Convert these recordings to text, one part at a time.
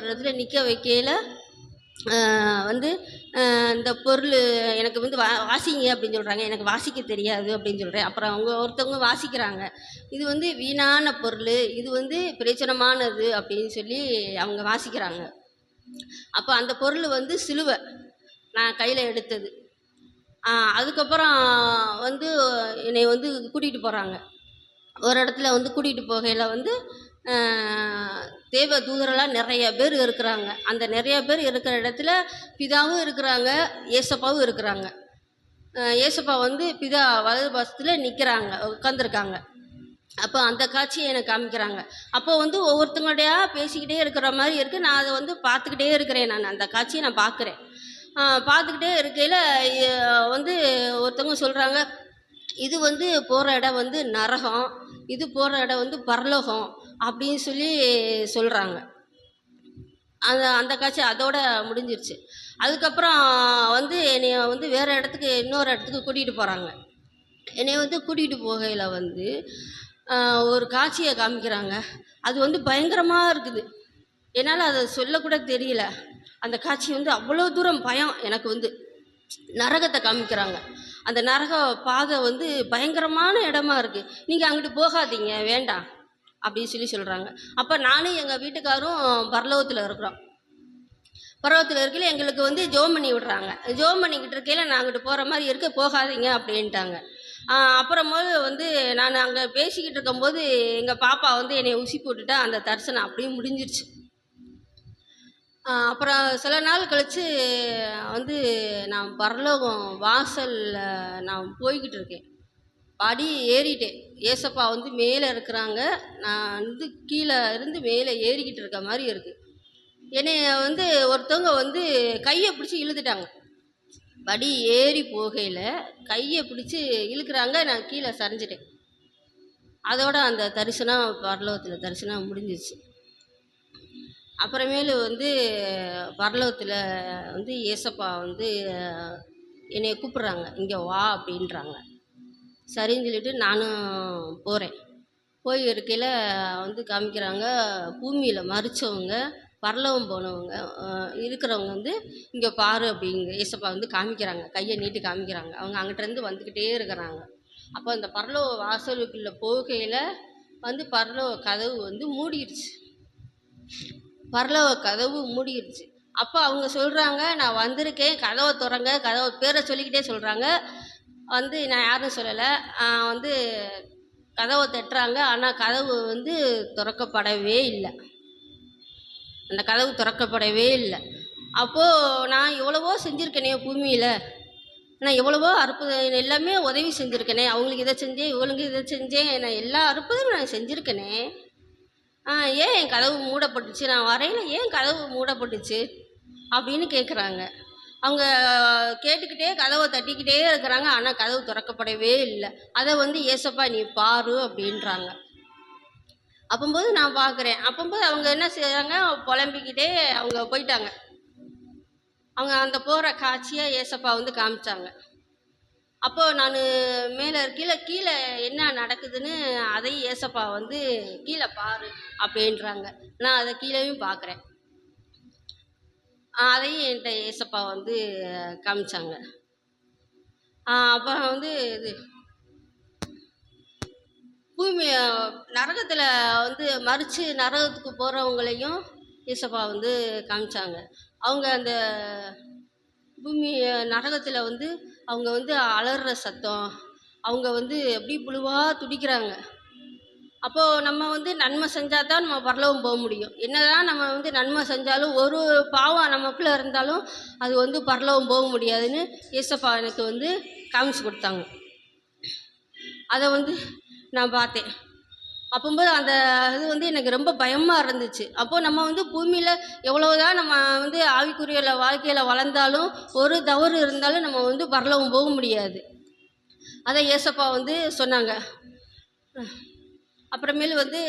ஒரு இடத்துல நிற்க வைக்கையில் வந்து இந்த பொருள் எனக்கு வந்து வா வாசிங்க அப்படின்னு சொல்கிறாங்க எனக்கு வாசிக்க தெரியாது அப்படின்னு சொல்கிறேன் அப்புறம் அவங்க ஒருத்தவங்க வாசிக்கிறாங்க. இது வந்து வீணான பொருள். இது வந்து பிரயோஜனமானது அப்படின்னு சொல்லி அவங்க வாசிக்கிறாங்க. அப்போ அந்த பொருள் வந்து சிலுவை. நான் கையில் எடுத்தது. அதுக்கப்புறம் வந்து என்னை வந்து கூட்டிகிட்டு போகிறாங்க ஒரு இடத்துல வந்து கூட்டிகிட்டு போகையில் வந்து தேவ தூதரெல்லாம் நிறைய பேர் இருக்கிறாங்க. அந்த நிறைய பேர் இருக்கிற இடத்துல பிதாவும் இருக்கிறாங்க ஏசப்பாவும் இருக்கிறாங்க. ஏசப்பா வந்து பிதா வலது பாசத்தில் நிற்கிறாங்க உட்காந்துருக்காங்க அப்போ அந்த காட்சியை எனக்கு காமிக்கிறாங்க. அப்போ வந்து ஒவ்வொருத்தங்களுடையா பேசிக்கிட்டே இருக்கிற மாதிரி இருக்குது நான் அதை வந்து பார்த்துக்கிட்டே இருக்கிறேன் நான். அந்த காட்சியை நான் பார்க்குறேன். பார்த்துக்கிட்டே இருக்கையில் வந்து ஒருத்தவங்க சொல்கிறாங்க இது வந்து போகிற இடம் வந்து நரகம். இது போகிற இடம் வந்து பரலோகம். அப்படின்னு சொல்லி சொல்கிறாங்க அந்த அந்த காட்சி அதோட முடிஞ்சிருச்சு. அதுக்கப்புறம் வந்து என்னைய வந்து வேறு இடத்துக்கு இன்னொரு இடத்துக்கு கூட்டிகிட்டு போகிறாங்க என்னைய வந்து கூட்டிகிட்டு போகையில் வந்து ஒரு காட்சியை காமிக்கிறாங்க. அது வந்து பயங்கரமாக இருக்குது. என்னால் அதை சொல்லக்கூட தெரியல. அந்த காட்சி வந்து அவ்வளோ தூரம் பயம் எனக்கு வந்து. நரகத்தை காமிக்கிறாங்க. அந்த நரக பாதை வந்து பயங்கரமான இடமா இருக்குது நீங்கள் அங்கிட்டு போகாதீங்க வேண்டாம். அப்படின்னு சொல்லி சொல்கிறாங்க அப்போ நானும் எங்கள் வீட்டுக்காரும் பரலோகத்தில் இருக்கிறோம். பருவத்தில் இருக்கையில் எங்களுக்கு வந்து ஜோம் பண்ணி விடுறாங்க. ஜோம் பண்ணிக்கிட்டு இருக்கையில் நான் அங்கிட்டு போகிற மாதிரி இருக்க போகாதீங்க அப்படின்ட்டாங்க. அப்புறமோது வந்து நான் அங்கே பேசிக்கிட்டு இருக்கும்போது எங்கள் பாப்பா வந்து என்னை உசி போட்டுட்டா அந்த தரிசனம் அப்படியே முடிஞ்சிருச்சு. அப்புறம் சில நாள் கழித்து வந்து நான் பரலோகம் வாசலில் நான் போய்கிட்டு இருக்கேன். படி ஏறிட்டேன். ஏசப்பா வந்து மேலே இருக்கிறாங்க. நான் வந்து கீழே இருந்து மேலே ஏறிக்கிட்டு இருக்க மாதிரி இருக்குது என்னைய வந்து ஒருத்தவங்க வந்து கையை பிடிச்சி இழுத்துட்டாங்க. படி ஏறி போகையில் கையை பிடிச்சி இழுக்கிறாங்க. நான் கீழே சரிஞ்சிட்டேன். அதோட அந்த தரிசனம் பரலோகத்தில் தரிசனம் முடிஞ்சிச்சு அப்புறமேலு வந்து பரலோகத்தில் வந்து ஏசப்பா வந்து என்னை கூப்பிட்றாங்க. இங்கே வா அப்படின்றாங்க. சரின்னு சொல்லிட்டு நானும் போகிறேன் போய் இருக்கையில் வந்து காமிக்கிறாங்க பூமியில் மறிச்சவங்க பரலவம் போனவங்க இருக்கிறவங்க வந்து இங்கே பாரு அப்படிங்க ஏசப்பா வந்து காமிக்கிறாங்க கையை நீட்டி காமிக்கிறாங்க. அவங்க அங்கிட்டேருந்து வந்துக்கிட்டே இருக்கிறாங்க. அப்போ அந்த பரலோக வாசலுக்குள்ளே போகையில் வந்து பரலோக கதவு வந்து மூடிடுச்சு. பரலோக கதவு மூடிடுச்சு. அப்போ அவங்க சொல்கிறாங்க நான் வந்திருக்கேன் கதவை திறங்க கதவை பேரை சொல்லிக்கிட்டே சொல்கிறாங்க வந்து நான் யாரும் சொல்லலை. வந்து கதவை தட்டுறாங்க. ஆனால் கதவு வந்து திறக்கப்படவே இல்லை. அந்த கதவு திறக்கப்படவே இல்லை. அப்போது நான் எவ்வளவோ செஞ்சுருக்கேனே பூமியில். நான் எவ்வளவோ அற்புதம் எல்லாமே உதவி செஞ்சுருக்கேனே. அவங்களுக்கு இதை செஞ்சேன் இவங்களுக்கு இதை செஞ்சேன். நான் எல்லா அற்புதமும் நான் செஞ்சுருக்கேனே. ஆ ஏன் என் கதவு மூடப்பட்டுச்சு? நான் வரையில் ஏன் கதவு மூடப்பட்டுச்சு? அப்படின்னு கேட்குறாங்க அவங்க கேட்டுக்கிட்டே கதவை தட்டிக்கிட்டே இருக்கிறாங்க. ஆனால் கதவு திறக்கப்படவே இல்லை. அதை வந்து ஏசப்பா நீ பாரு அப்படின்றாங்க. அப்போம்போது நான் பார்க்குறேன் அப்போம்போது அவங்க என்ன செய்கிறாங்க புலம்பிக்கிட்டே அவங்க போயிட்டாங்க. அவங்க அந்த போகிற காட்சியை ஏசப்பா வந்து காமிச்சாங்க. அப்போது நான் மேலே கீழே கீழே என்ன நடக்குதுன்னு அதையும் ஏசப்பா வந்து கீழே பாரு அப்படின்றாங்க. நான் அதை கீழேயும் பார்க்குறேன் அதையும் என்கிட்ட ஏசப்பா வந்து காமிச்சாங்க. அப்புறம் வந்து இது பூமி நரகத்தில் வந்து மறித்து நரகத்துக்கு போகிறவங்களையும் ஈசப்பா வந்து காமிச்சாங்க. அவங்க அந்த பூமி நரகத்தில் வந்து அவங்க வந்து அலறுற சத்தம் அவங்க வந்து எப்படி புழுவாக துடிக்கிறாங்க. அப்போது நம்ம வந்து நன்மை செஞ்சால் தான் நம்ம பரலோகம் போக முடியும். என்னதான் நம்ம வந்து நன்மை செஞ்சாலும் ஒரு பாவம் நமக்குள்ளே இருந்தாலும் அது வந்து பரலோகம் போக முடியாதுன்னு ஏசப்பா எனக்கு வந்து காமிச்சு கொடுத்தாங்க. அதை வந்து நான் பார்த்தேன். அப்போம்போது அந்த இது வந்து எனக்கு ரொம்ப பயமாக இருந்துச்சு. அப்போது நம்ம வந்து பூமியில் எவ்வளோதான் நம்ம வந்து ஆவிக்குரிய வாழ்க்கையில் வளர்ந்தாலும் ஒரு தவறு இருந்தாலும் நம்ம வந்து பரலவும் போக முடியாது. அதை ஏசப்பா வந்து சொன்னாங்க. அப்புறமேலு வந்து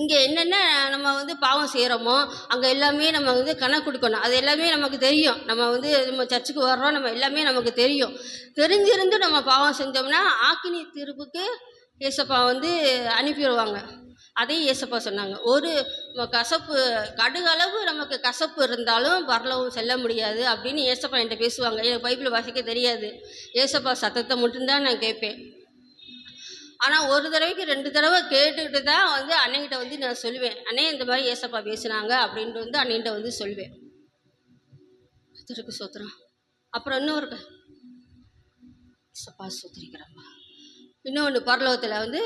இங்கே என்னென்ன நம்ம வந்து பாவம் செய்கிறோமோ அங்கே எல்லாமே நம்ம வந்து கணக்கு கொடுக்கணும். அது எல்லாமே நமக்கு தெரியும். நம்ம வந்து நம்ம சர்ச்சுக்கு வர்றோம் நம்ம எல்லாமே நமக்கு தெரியும். தெரிஞ்சிருந்து நம்ம பாவம் செஞ்சோம்னா ஆக்கினி தீர்ப்புக்கு ஏசப்பா வந்து அனுப்பிடுவாங்க அதையும் ஏசப்பா சொன்னாங்க. ஒரு கசப்பு கடுகளவு நமக்கு கசப்பு இருந்தாலும் பரலவும் செல்ல முடியாது அப்படின்னு ஏசப்பா என்கிட்ட பேசுவாங்க. எனக்கு பைபிள் வாசிக்க தெரியாது. ஏசப்பா சத்தத்தை மட்டும்தான் நான் கேட்பேன். ஆனால் ஒரு தடவைக்கு ரெண்டு தடவை கேட்டுக்கிட்டு தான் வந்து அண்ணங்கிட்ட வந்து நான் சொல்லுவேன். அண்ணே இந்த மாதிரி ஏசப்பா பேசுனாங்க அப்படின்ட்டு வந்து அண்ணன்கிட்ட வந்து சொல்லுவேன். கர்த்தருக்கு சோத்திரம். அப்புறம் இன்னொரு ஏசப்பா சோத்திரிக்கிறப்பா. இன்னொன்று பரலோகத்தில் வந்து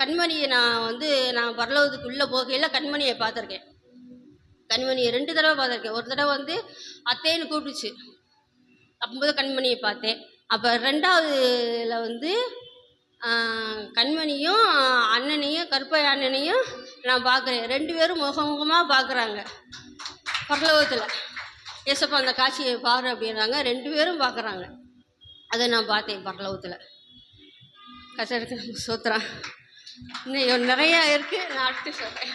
கண்மணியை நான் வந்து நான் பரலோகத்துக்குள்ளே போகையில் கண்மணியை பார்த்துருக்கேன். கண்மணியை ரெண்டு தடவை பார்த்துருக்கேன். ஒரு தடவை வந்து அத்தேன்னு கூப்பிட்டுச்சு. அப்போது கண்மணியை பார்த்தேன். அப்போ ரெண்டாவதுல வந்து கண்மணியும் அண்ணனையும் கருப்பைய அண்ணனையும் நான் பார்க்குறேன் ரெண்டு பேரும் முகமுகமாக பார்க்குறாங்க பரலோகத்தில். ஏசப்பா அந்த காட்சியை பாரு அப்படின்றாங்க. ரெண்டு பேரும் பார்க்குறாங்க அதை நான் பார்த்தேன் பரலோகத்தில். கசருக்கு சோத்துறான் இன்னும் நிறையா இருக்குது நான் அடுத்து சொல்கிறேன்